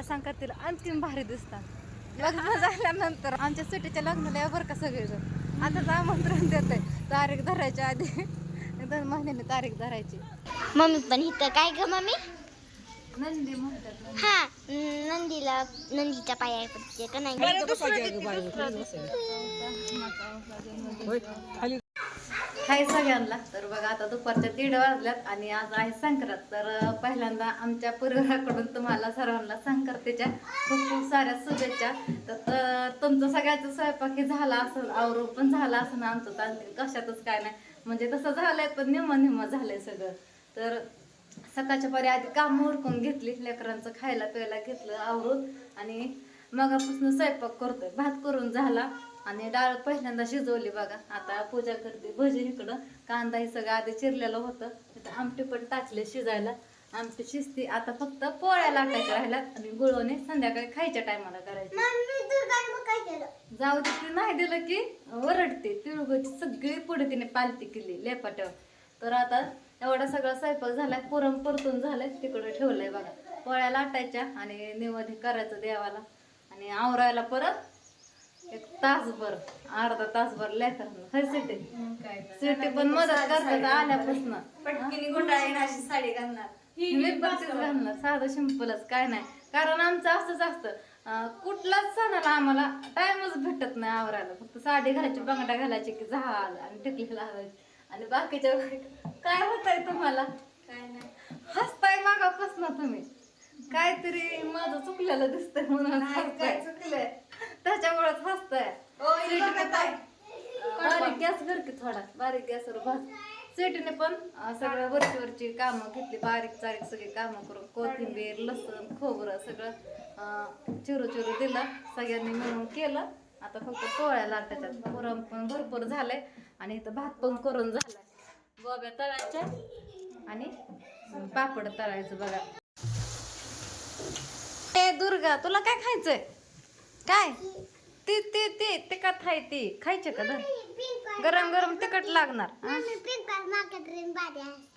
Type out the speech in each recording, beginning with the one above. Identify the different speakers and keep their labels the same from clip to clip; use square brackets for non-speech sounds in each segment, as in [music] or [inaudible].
Speaker 1: पुढच्या संक्रांतीला आणखीन भारी दिसतात. [laughs] लग्न झाल्यानंतर आमच्या सुट्टीच्या लग्नाला या बरं का सगळेजण. आताच आमंत्रण देत तारीख धरायच्या आधी. दोन महिन्याने तारीख धरायची.
Speaker 2: मम्मी पण इथं काय ग मम्मी?
Speaker 1: नंदी म्हणतात.
Speaker 2: हा नंदीला नंदीच्या पाया पडते का नाही?
Speaker 1: हाय सगळ्यांना. तर बघा आता दुपारच्या दीड वाजल्यात आणि आज आहे संक्रांत. तर पहिल्यांदा आमच्या परिवाराकडून तुम्हाला सर्वांना संक्रांतीच्या खूप खूप साऱ्या शुभेच्छा. तर तुमचं सगळ्याचं स्वयंपाक हे झाला असेल आवरून पण झाला असं आमचं तर आणखी कशातच काय नाही. म्हणजे तसं झालंय पण निम निम झालंय सगळं. तर सकाळच्या परी आधी काम उरकून घेतली लेकरांचं खायला प्यायला घेतलं आवरून. आणि मगापासून स्वयंपाक करतोय. भात करून झाला. आणि डाळ पहिल्यांदा शिजवली बघा. आता पूजा करते भजी इकडं. कांदा हे सगळं आधी चिरलेलं होतं. आमटी पण टाकले शिजायला. आमटी शिजती. आता फक्त पोळ्या लाटायच्या राहिल्यात आणि गुळवणे संध्याकाळी खायच्या टायमाला करायची जाऊ दे ती नाही दिलं की ओरडते. तिळगुळची सगळी पुढे तिने पालती केली लेपाट्यावर. तर आता एवढा सगळा स्वयंपाक झालाय. पुरण परतून झालाय. तिकडे ठेवलंय बघा. पोळ्या लाटायच्या आणि निवधी करायचं देवाला. आणि आवरायला परत एक तासभर अर्धा तासभर लेकरांना. सिटी? सिटी पण मदत करतात आल्यापासून.
Speaker 3: पटकिनी गुंडाळी अशी साडी घालणार.
Speaker 1: मी घालणार. साधं सिंपलच काय नाही. कारण आमचं असंच असतं. कुठलाच सणाला आम्हाला टाइमच भेटत नाही आवरायला. फक्त साडी घालायची बांगड्या घालायची की झालं आणि टिकली लावायची. आणि बाकीच्या काय होतंय तुम्हाला?
Speaker 3: काय नाही.
Speaker 1: हसताय मागापासून तुम्ही. काहीतरी माझं चुकलेलं दिसतंय म्हणून
Speaker 3: काय चुकलंय?
Speaker 1: त्याच्यामुळेच हसताय.
Speaker 3: ताई.
Speaker 1: बारीक गॅस कर की थोडा बारीक गॅसवर भाज स्वीटीने पण सगळं वरची वरची कामं घेतली बारीक चारीक सगळी कामं करून कोथिंबीर लसूण खोबरं सगळं चिरू चिरू दिलं सगळ्यांनी मिळून केलं. आता फक्त पोळ्या लाटायच्यात. पुरण पण भरपूर झालंय आणि इथं भात पण करून झालाय. गोब्या तळायच्या आणि पापड तळायचं बघा. ए दुर्गा तुला काय खायचंय? काय? ती ती ती तिखट आहे ती. खायचे का धर? गरम गरम तिखट लागणार. हा?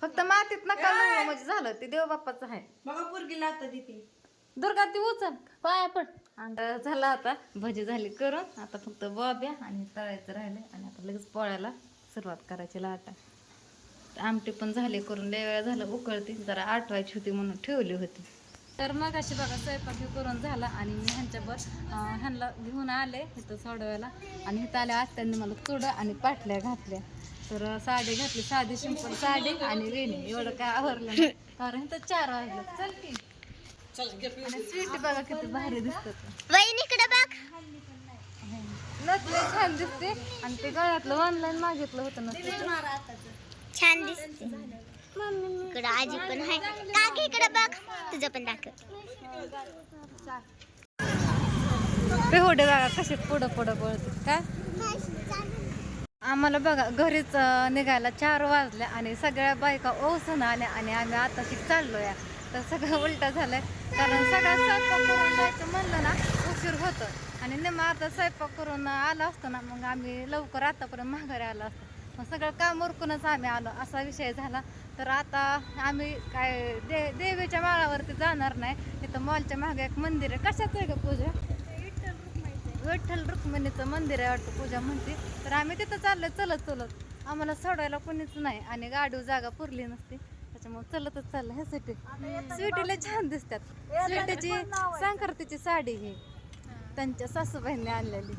Speaker 1: फक्त मातीत नका लावू म्हणजे झालं. ते देवबाप्पाचं आहे.
Speaker 3: बघा पोरगीला आता देते
Speaker 1: दुर्गा ती उचल. पाया पड. आणि झाला आता. भजी झाली करून. आता फक्त बॉब्या आणि तळायचं राहिलं आणि आता लगेच पोळ्याला सुरुवात करायची लाटा. आमटी पण झाली करून. लय वेळा झालं उकळती. जरा आठवायची होती म्हणून ठेवली होती. तर मग अशी बघा स्वयंपाक करून झाला आणि मी ह्यांच्यावर ह्यांना घेऊन आले इथं सोडवायला. आणि इथं आल्या आत्यांनी मला चुडं आणि पाटल्या घातल्या. तर साडी घातली साधी सिंपल साडी आणि वेणी. एवढं काय आवरलं नाही. कारण इथं चार वाजलं. चल की. आणि स्वीट बघा किती भारी दिसतात. नसले छान दिसते. आणि ते गळ्यातलं ऑनलाईन मागितलं होतं ना
Speaker 2: छान दिसते. इकडं आजी पण आहे. काकी इकडे बघ. तुझं पण दाखव.
Speaker 1: बघा कसे पुढं पुढं पळते का आम्हाला बघा घरीच निघायला चार वाजले आणि सगळ्या बायका ओसून आल्या आणि आम्ही आता शिक चाललो या तर सगळं उलट झालंय. कारण सगळा स्वयंपाक करून जायचं म्हणलं ना उशीर होतं आणि नेमा आता स्वयंपाक करून आलो असतो ना मग आम्ही लवकर आतापर्यंत माघारी आलो असतो. मग सगळं काम उरकूनच आम्ही आलो. असा विषय झाला. तर आता आम्ही काय दे देवीच्या माळावरती जाणार नाही. तिथं मॉलच्या मागे एक मंदिर आहे. कशाचं आहे का पूजा? विठ्ठल रुक्मिणीचं मंदिर आहे वाटतं पूजा म्हणते. तर आम्ही तिथं चाललो चलत चलत. आम्हाला सोडायला कोणीच नाही आणि गाडी जागा पुरली नसती. त्याच्यामुळे चलतच चाललं ह्यासाठी. स्वीटीला छान दिसतात. स्वीटीची संक्रांतीची साडी ही. त्यांच्या सासूबाईंनी आणलेली.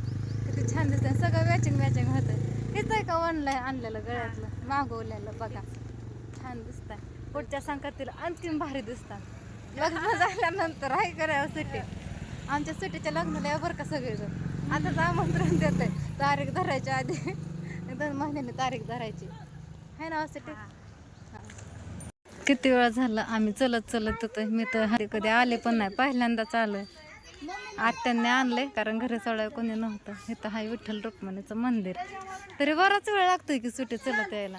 Speaker 1: किती छान दिसते. सगळं मॅचिंग मॅचिंग होतं हेच आहे का ऑनलाईन आणलेलं गळ्यातलं? मागवलेलं बघा. छान दिसतात पुढच्या संक्रांतीला आणखीन भारी दिसतात. लग्न झाल्यानंतर आहे करावं सिटी आमच्या सिटीच्या लग्नाला बरं का सगळेजण. आताच आमंत्रण देते तारीख धरायच्या आधी. दोन महिन्याने तारीख धरायची. आहे ना सिटी किती वेळा झाला आम्ही चलत चलत होतो. मी तर कधी आले पण नाही. पहिल्यांदाच आलोय. आत्यांनी आणलंय कारण घरी सोडाय कोणी नव्हतं. इथं हाय विठ्ठल रुक्मिणीचं मंदिर. तरी बराच वेळ लागतोय की सुट्टी चलत यायला.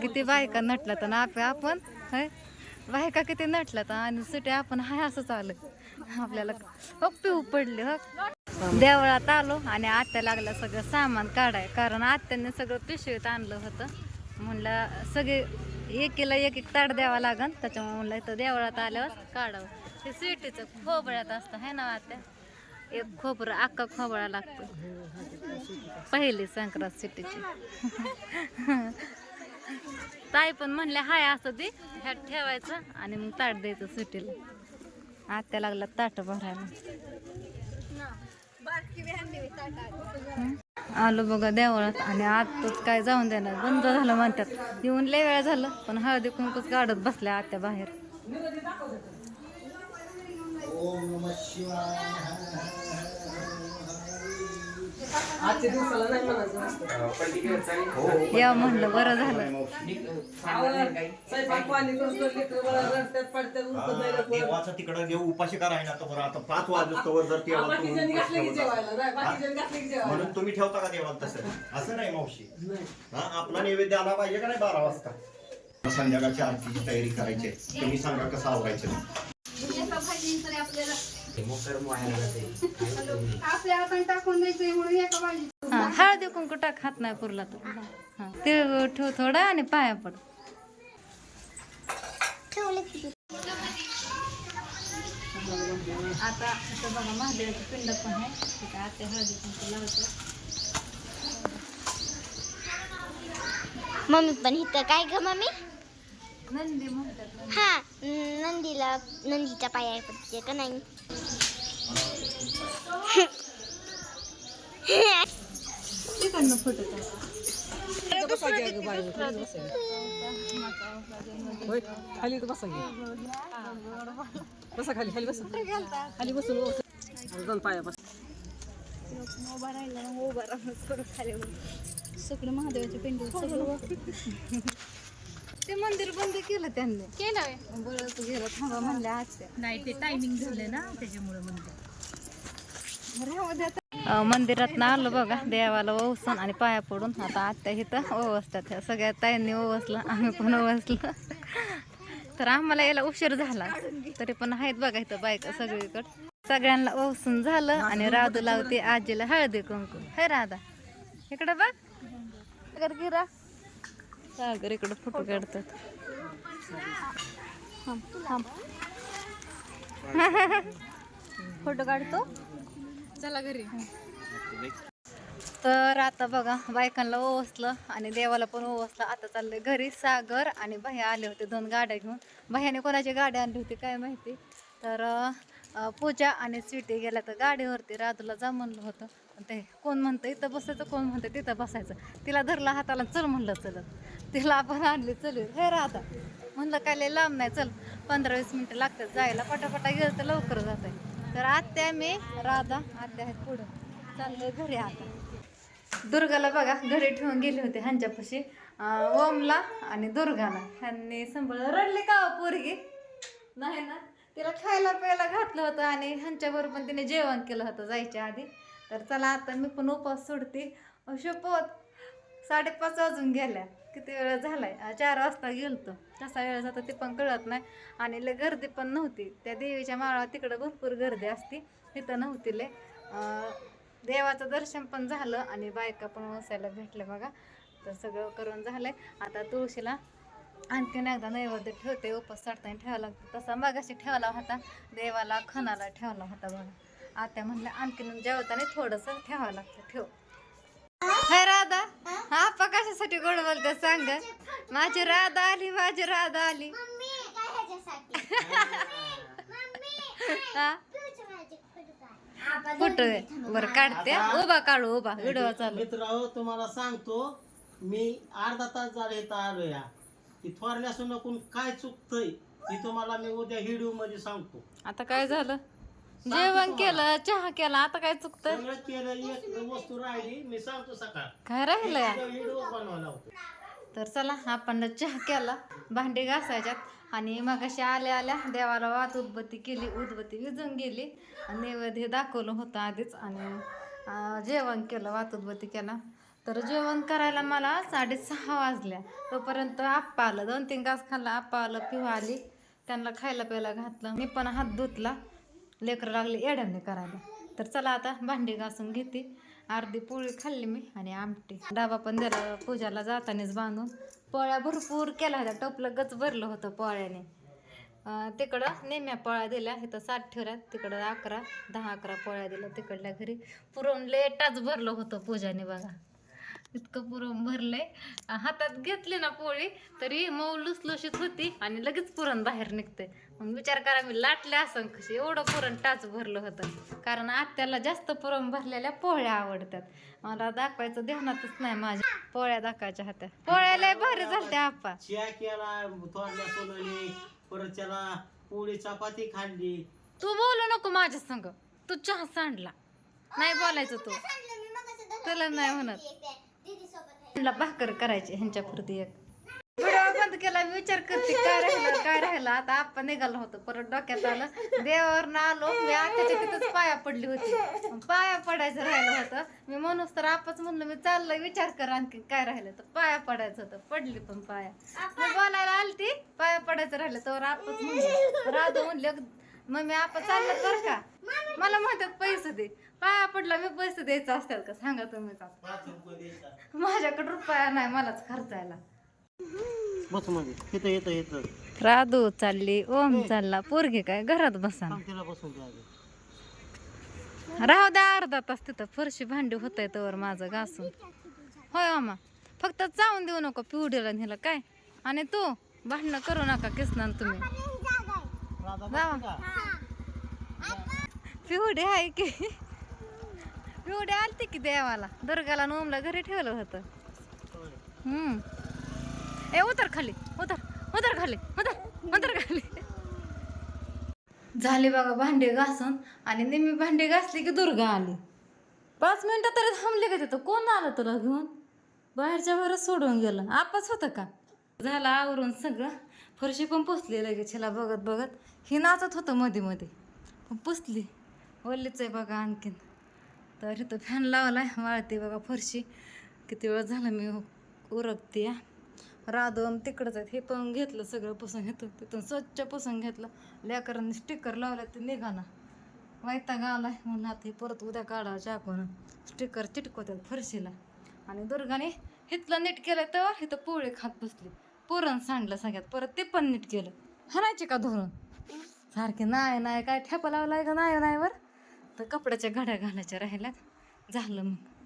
Speaker 1: किती बायका नटल्या तर ना आपण होय? बायका किती नटलात आणि सुटे आपण हाय असंच आलं आपल्याला हो पिऊ पडले हो? देवळात आलो आणि आत्या लागला सगळं सामान काढाय कारण आत्याने सगळं पिशवीत आणलं होतं. म्हणलं सगळे एकीला एक एक ताट द्यावा लागन त्याच्यामुळे म्हणलं इथं देवळात आल्यावर काढावं. हे स्वीटीचं खोबळ्यात असतं है ना आत्या? एक खोबरं अख्खा खोबळा लागतो. पहिली संक्रांत सिटीची. ताई पण म्हणले हाय असं दे. ह्यात ठेवायचं आणि मग ताट द्यायचं सुटीला. आत्या लागला ताट भरायला. आलो बघा देवळात आणि आतच काय जाऊन देणार. बंद झालं म्हणतात. येऊन लय वेळा झालं पण हळदी कुंकूच काढत बसल्या आत्या बाहेर.
Speaker 4: आजच्या दिवसाला नाही म्हणायचं नुसतं.
Speaker 1: या म्हणलं बरं झालं.
Speaker 4: आवं, स्वयंपाक पाणी करतो लेकरं बाळं रडतात पडतात उठतात नाही लवकर.
Speaker 5: देवाचा तिकडं देव करायला तर बरं आता पाच वाजता जर
Speaker 4: हा,
Speaker 5: देवाला
Speaker 4: बाकीच्यांनी
Speaker 5: तुम्ही
Speaker 4: घातलं की
Speaker 5: उपाशी ठेवता.
Speaker 4: जेवायला नाही, बाकीच्यांनी घातलं की जेवायला.
Speaker 5: म्हणून तुम्ही ठेवता का देवाला तसं? असं नाही मावशी.
Speaker 4: नाही.
Speaker 5: हा आपला नैवेद्य आला पाहिजे का नाही बारा वाजता? संध्याकाळच्या आरतीची तयारी करायची आहे. तुम्ही सांगा कसं आवरायचं
Speaker 1: हा हळदी कुंकू टाक हात नाही पुरला तर हा. तिळ ठेव थोडा आणि पाया पड.
Speaker 2: ठेवलं की
Speaker 1: आता इथं बघा महादेवाचं पिंड पण आहे. तिथं आत्या हळदी कुंकू लावतो.
Speaker 2: मम्मी पण इथं काय ग मम्मी?
Speaker 1: नंदी म्हणतात.
Speaker 2: हा नंदीला नंदीच्या पाया पडते का नाही?
Speaker 4: खाली बसा बसा खाली खाली बसा. खाली बसून. दोन पाया बस.
Speaker 1: उभा राहिला ना उभा राहून खाली सगळं महादेवाचे पिंड सगळं. ते मंदिर बंद केलं त्यांनी. केलं बरं गेलं थांबा म्हणल्या आत्या
Speaker 6: नाही ते टायमिंग झालं ना त्याच्यामुळे म्हणते
Speaker 1: मंदिरात ना आलो बघा देवाला ओवसून आणि पाया पडून. आता आत्या इथं ओवसतात ह्या सगळ्या ताईंनी ओवसलं आम्ही पण ओवसलं. तर आम्हाला यायला उशीर झाला. तरी पण आहेत बघा इथं बायका सगळीकडं. सगळ्यांना ओवसून झालं आणि राधू लावते आजीला हळदी कुंकू. हे राधा इकडं बघ. इकडं गिरा. सागर इकडं फोटो काढतात. फोटो काढतो.
Speaker 6: चला घरी.
Speaker 1: तर आता बघा बायकांना ओवसलं आणि देवाला पण ओवसलं. आता चाललंय घरी सागर आणि भैया आले होते दोन गाड्या घेऊन. भैयाने कोणाची गाडी आणली होती काय माहिती? तर पूजा आणि स्वीटी गेल्या तर गाडीवरती राधूला जा म्हणलं होतं. ते कोण म्हणतं इथं बसायचं कोण म्हणतं तिथं बसायचं. तिला धरला हाताला चल म्हणलं चलत. तिला आपण आणली चल हे राधा म्हणलं काय लय लांब नाही चल. पंधरा वीस मिनटं लागतात जायला. पटापटा गेलं तर लवकर जात आहे तर आत्या मी राधा आत्या आहेत पुढं. चाललंय घरी आता. दुर्गाला बघा घरी ठेवून गेले होते ह्यांच्यापाशी. ओमला आणि दुर्गाला. ह्यांनी सांभाळ रडली का हो पोरगी? नाही ना? तिला खायला प्यायला घातलं होतं आणि ह्यांच्याबरोबर पण तिने जेवण केलं होतं जायच्या आधी. तर चला आता मी पण उपवास सोडते. शपथ. साडेपाच वाजून गेल्या. किती वेळ झालाय? चार वाजता गेलतो. कसा वेळ जातो ते पण कळत नाही. आणि लय गर्दी पण नव्हती. त्या देवीच्या माळा तिकडं भरपूर गर्दी असती. तिथं नव्हती लय. देवाचं दर्शन पण झालं आणि बायका पण वसायला भेटल्या बघा. तर सगळं करून झालंय. आता तुळशीला आणखीन एकदा नैवेद्य ठेवते. उपास चढताना ठेवावा लागतो. तसा मगाशी ठेवला होता. देवाला खणाला ठेवला होता बघा. आत्या म्हणल्या आणखीन जेवताना थोडंसं ठेवावं लागतं ठेव. हाय राधा. हा पा कशासाठी गोड बोलते सांग माझी राधा आली माझी राधा आली.
Speaker 2: मम्मी काय ह्याच्यासाठी? [laughs]
Speaker 1: हा? कुठं बरं काढते. उभा काढू उभा. व्हिडिओ चालू.
Speaker 7: मित्र तुम्हाला सांगतो मी अर्धा तास झाले इथं आलो या की थोरल्या सुनकून काय चुकतंय ती तुम्हाला मी उद्या व्हिडिओमध्ये सांगतो.
Speaker 1: आता काय झालं? जेवण केलं चहा केला आता काय चुकतं?
Speaker 7: सगळं केलं एक वस्तू राहिली मी सांगतो सकाळ.
Speaker 1: काय राहिलंय
Speaker 7: व्हिडिओ बनवायला होतो.
Speaker 1: तर चला आपण चहा केला भांडी घासायच्यात. आणि मग अशी आल्या आल्या देवाला वात उदबत्ती केली उदबत्ती विजून गेली. आणि नैवेद्य दाखवलं होतं आधीच. आणि अं, जेवण केलं वात उदबत्ती केला. तर जेवण करायला मला साडेसहा वाजल्या. तोपर्यंत आप्पा आलं. दोन तीन घास खाल्ला. आप्पा आलं पिवा आली. त्यांना खायला प्यायला घातलं. मी पण हात धुतला. लेकरं लागली येड्याने करायला. तर चला आता भांडी घासून घेते. अर्धी पोळी खाल्ली मी आणि आमटी. डाबा पण दिला पूजाला जातानेच बांधून पोळ्या भरपूर केल्या होत्या. टोपलं गच भरलं होतं पोळ्याने. तिकडं नेम्या पोळ्या दिल्या इथं सात ठेवल्या तिकडं अकरा दहा अकरा पोळ्या दिल्या तिकडल्या घरी. पुरवून लेटाच भरलं होतं पूजाने बघा. इतकं पुरण भरलंय. हातात घेतली ना पोळी तरी मऊ लुसलुशीत होती आणि लगेच पुरण बाहेर निघते मग विचार करा मी लाटले असं कशी एवढं पुरण टाच भरलं होतं. कारण आत्याला जास्त पुरण भरलेल्या पोळ्या आवडतात. मला दाखवायचं ध्यानातच नाही माझ्या. पोळ्या दाखवायच्या होत्या. पोळ्या लय भारी झालत्या आप्पा.
Speaker 7: परत त्याला पोळी चपाती खाल्ली.
Speaker 1: तू बोलू नको माझ्या संग. तू चहा सांडला. नाही बोलायचं तू. तुला नाही म्हणत. भाकर करायची ह्यांच्या पुरती एक. व्हिडिओ बंद केला मी विचार करते काय राहिलं काय राहिलं? आता आपण निघालो होतो परत डोक्यात आलं. देवावर आलो मी आताच्या तिथंच पाया पडली होती. पाया पडायचं राहिलं होतं. मी म्हणूस तर आपच म्हणलं मी चाललं विचार कर आणखी काय राहिलं. तर पाया पडायचं होतं पडली पण पाया. मी बोलायला आलती पाया पडायचं राहिलं तर आपच म्हणलं. राधू म्हणले मग मी आपण चाललं कर का? मला म्हणतात पैसे दे. पाया पडला मी पैसे द्यायचं असतात का? सांगा तुम्हीच आता.
Speaker 7: पाच रुपये द्यायचा
Speaker 1: माझ्याकडे रुपया नाही मलाच खर्चायला.
Speaker 7: बसमध्ये येतं येतं येतं
Speaker 1: राधू चालली ओम चालला. पोरगी काय घरात बसा
Speaker 7: सांग तिला बसून द्या आधी.
Speaker 1: राहू द्या अर्धा तास तिथं. फरशी भांडी होत तर माझं घासून. होय मामा फक्त चावून देऊ नको पिवडीला नेलं. काय? आणि तू भांडणं करू नका किसनान तुम्ही.
Speaker 7: राधा?
Speaker 1: पिवडे आहे की. पिवडे आलते की देवाला. दुर्गाला नोमला घरी ठेवलं होतं. हम्म. ए उतर खाली. उतर. उतर खाली. उतर. उतर खाली. झाले बघा भांडे घासून आणि नेहमी भांडे घासले की दुर्गा आली. पाच मिनिटं तरी थांबले का तिथं? कोण आलं तुला घेऊन? बाहेरच्या बरं सोडून गेलं. आपच होतं का? झालं आवरून सगळं. फरशी पण पुसली लगेच ह्याला बघत बघत. ही नाचत होतं मध्ये मध्ये पण पुसली. वल्लीच आहे बघा आणखीन. तर इथं फॅन लावला आहे वाळते बघा फरशी. किती वेळ झालं मी उरकते या राधम तिकडंच आहेत हे पण घेतलं सगळं पुसून घेतो तिथून स्वच्छ पुसून घेतलं. लेकरांनी स्टिकर लावलं ते निघाना. वैताग आहे म्हणून आता हे परत उद्या काढा चाकून स्टिकर चिटकवतात फरशीला. आणि दुर्गाने हिथलं नीट केलं तेव्हा इथं पोळी खात बसली. पुरण सांडलं सगळ्यात परत ते पण नीट केलं. हाणायचे का धरून? सारखे नाही नाही काय ठेपा लावलाय का? नाही नाही फक्त तर कपड्याच्या घड्या घालायच्या राहिल्यात. झालं मग.